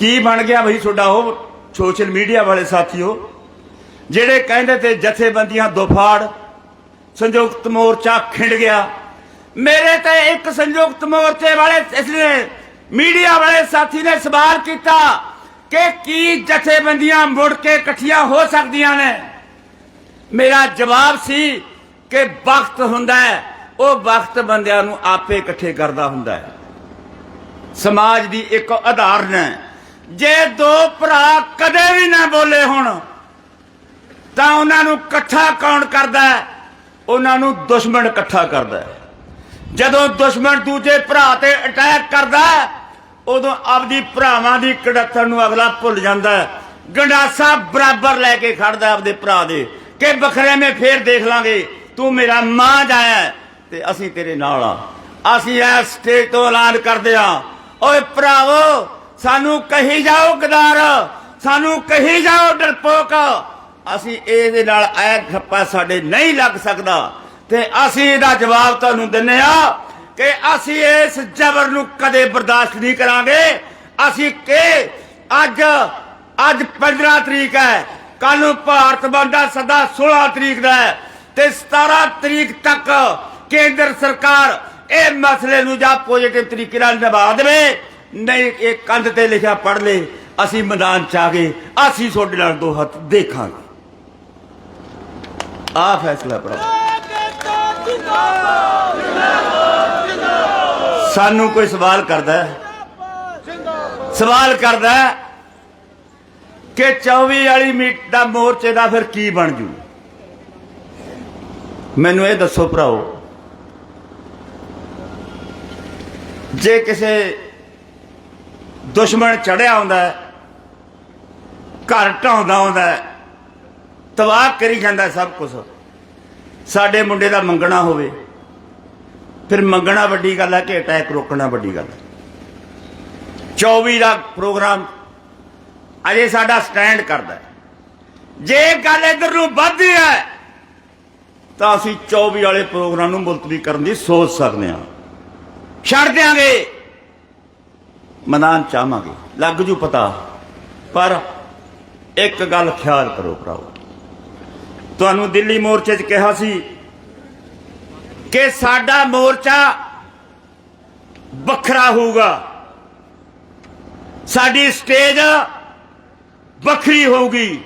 ਕੀ ਬਣ ਗਿਆ ਬਈ ਤੁਹਾਡਾ ਉਹ ਸੋਸ਼ਲ ਮੀਡੀਆ ਵਾਲੇ ਸਾਥੀਓ? ਜਿਹੜੇ ਕਹਿੰਦੇ ਤੇ ਜਥੇਬੰਦੀਆਂ ਦੋਫਾੜ ਸੰਯੁਕਤ ਮੋਰਚਾ ਖਿੰਡ ਗਿਆ। ਮੇਰੇ ਤੇ ਇੱਕ ਸੰਯੁਕਤ ਮੋਰਚੇ ਵਾਲੇ ਇਸ ਨੇ ਮੀਡੀਆ ਵਾਲੇ ਸਾਥੀ ਨੇ ਸਵਾਲ ਕੀਤਾ ਕਿ ਕੀ ਜਥੇਬੰਦੀਆਂ ਮੁੜ ਕੇ ਇਕੱਠੀਆਂ ਹੋ ਸਕਦੀਆਂ ਨੇ? ਮੇਰਾ ਜਵਾਬ ਸੀ ਕਿ ਵਕਤ ਹੁੰਦਾ ਹੈ। ਉਹ ਵਕਤ ਬੰਦਿਆਂ ਨੂੰ ਆਪੇ ਇਕੱਠੇ ਕਰਦਾ ਹੁੰਦਾ ਹੈ। ਸਮਾਜ ਦੀ ਇੱਕ ਉਦਾਹਰਨ ਹੈ। ਜੇ ਦੋ ਭਰਾ ਕਦੇ ਵੀ ਨਾ ਬੋਲੇ ਹੁਣ, ਤਾਂ ਉਹਨਾਂ ਨੂੰ ਇਕੱਠਾ ਕੌਣ ਕਰਦਾ ਉਹਨਾਂ ਨੂੰ ਦੁਸ਼ਮਣ ਇਕੱਠਾ ਕਰਦਾ ਜਦੋਂ ਦੁਸ਼ਮਣ ਦੂਜੇ ਭਰਾ ਤੇ ਅਟੈਕ ਕਰਦਾ ਉਦੋਂ ਆਪਦੀ ਭਰਾਵਾਂ ਦੀ ਕੜੱਤਣ ਨੂੰ ਅਗਲਾ ਭੁੱਲ ਜਾਂਦਾ ਗੰਡਾਸਾ ਬਰਾਬਰ ਲੈ ਕੇ ਖੜਦਾ ਆਪਦੇ ਭਰਾ ਦੇ ਕਿ ਬਖਰੇ ਮੇ ਫੇਰ ਦੇਖ ਲਾਂਗੇ, ਤੂੰ ਮੇਰਾ ਮਾਂ ਜਾਇਆ ਤੇ ਅਸੀਂ ਤੇਰੇ ਨਾਲ ਆ ਅਸੀਂ ਇਸ ਸਟੇਜ ਤੋਂ ਐਲਾਨ ਕਰਦੇ ਆ ਓਏ ਭਰਾਵੋ ਸਾਨੂੰ ਕਹੀ ਜਾਓ ਗਦਾਰ, ਸਾਨੂੰ ਕਹੀ ਜਾਓ ਡਰਪੋਕ। ਅਸੀਂ ਇਹਦੇ ਨਾਲ ਐ ਖੱਪਾ ਸਾਡੇ ਨਹੀਂ ਲੱਗ ਸਕਦਾ। ਤੇ ਅਸੀਂ ਇਹਦਾ ਜਵਾਬ ਤੁਹਾਨੂੰ ਦਿੰਨੇ ਆ ਕਿ ਅਸੀਂ ਇਸ ਜ਼ਬਰ ਨੂੰ ਕਦੇ ਬਰਦਾਸ਼ਤ ਨਹੀਂ ਕਰਾਂਗੇ। ਅਸੀਂ ਕਿ ਅੱਜ ਅੱਜ 15 ਤਰੀਕ ਹੈ ਕੱਲ ਨੂੰ ਭਾਰਤ ਬੰਦ ਦਾ ਸਦਾ 16 ਤਰੀਕ ਦਾ ਹੈ। ਤੇ 17 ਤਰੀਕ ਤੱਕ ਕੇਂਦਰ ਸਰਕਾਰ ਇਹ ਮਸਲੇ ਨੂੰ ਜਾਂ ਪੋਜ਼ਿਟਿਵ ਤਰੀਕੇ ਨਾਲ ਨਿਭਾ ਦੇਵੇ। ਨਹੀਂ, ਇਹ ਕੰਧ ਤੇ ਲਿਖਿਆ ਪੜ ਲੈ, ਅਸੀਂ ਮੈਦਾਨ ਚ ਆ ਗਏ, ਅਸੀਂ ਤੁਹਾਡੇ ਨਾਲ ਦੋ ਹੱਥ ਦੇਖਾਂਗੇ। ਆ ਫੈਸਲਾ ਭਰਾ ਸਾਨੂੰ ਕੋਈ ਸਵਾਲ ਕਰਦਾ ਹੈ? ਸਵਾਲ ਕਰਦਾ ਹੈ ਕਿ 24 ਵਾਲੀ ਮੀਟ ਦਾ ਮੋਰਚੇ ਦਾ ਫਿਰ ਕੀ ਬਣ ਜੂ? ਮੈਨੂੰ ਇਹ ਦੱਸੋ ਭਰਾਓ, ਜੇ ਕਿਸੇ ਦੁਸ਼ਮਣ ਚੜਿਆ ਹੁੰਦਾ ਹੈ, ਘਰ ਢਾਉਂਦਾ ਹੁੰਦਾ ਹੈ, ਤਬਾਹ ਕਰੀ ਜਾਂਦਾ ਸਭ ਕੁਝ ਸਾਡੇ ਮੁੰਡੇ ਦਾ ਮੰਗਣਾ ਹੋਵੇ, ਫਿਰ ਮੰਗਣਾ ਵੱਡੀ ਗੱਲ ਹੈ ਕਿ ਅਟੈਕ ਰੋਕਣਾ ਵੱਡੀ ਗੱਲ ਹੈ। 24 ਦਾ ਪ੍ਰੋਗਰਾਮ ਅਜੇ ਸਾਡਾ ਸਟੈਂਡ ਕਰਦਾ ਜੇ ਗੱਲ ਇਧਰ ਨੂੰ ਵੱਧਦੀ ਹੈ, ਤਾਂ ਅਸੀਂ 24 ਵਾਲੇ ਪ੍ਰੋਗਰਾਮ ਨੂੰ ਮੁਲਤਵੀ ਕਰਨ ਦੀ ਸੋਚ ਸਕਦੇ ਹਾਂ। ਛੱਡ ਦਿਆਂਗੇ। ਮੈਦਾਨ ਚਾਹਾਂਗੇ। ਲੱਗ ਜੂ ਪਤਾ। ਪਰ ਇੱਕ ਗੱਲ ਖਿਆਲ ਕਰੋ ਭਰਾਓ। ਤੁਹਾਨੂੰ ਦਿੱਲੀ ਮੋਰਚੇ 'ਚ ਕਿਹਾ ਸੀ ਕਿ ਸਾਡਾ ਮੋਰਚਾ ਵੱਖਰਾ ਹੋਊਗਾ। ਸਾਡੀ ਸਟੇਜ ਵੱਖਰੀ ਹੋਊਗੀ।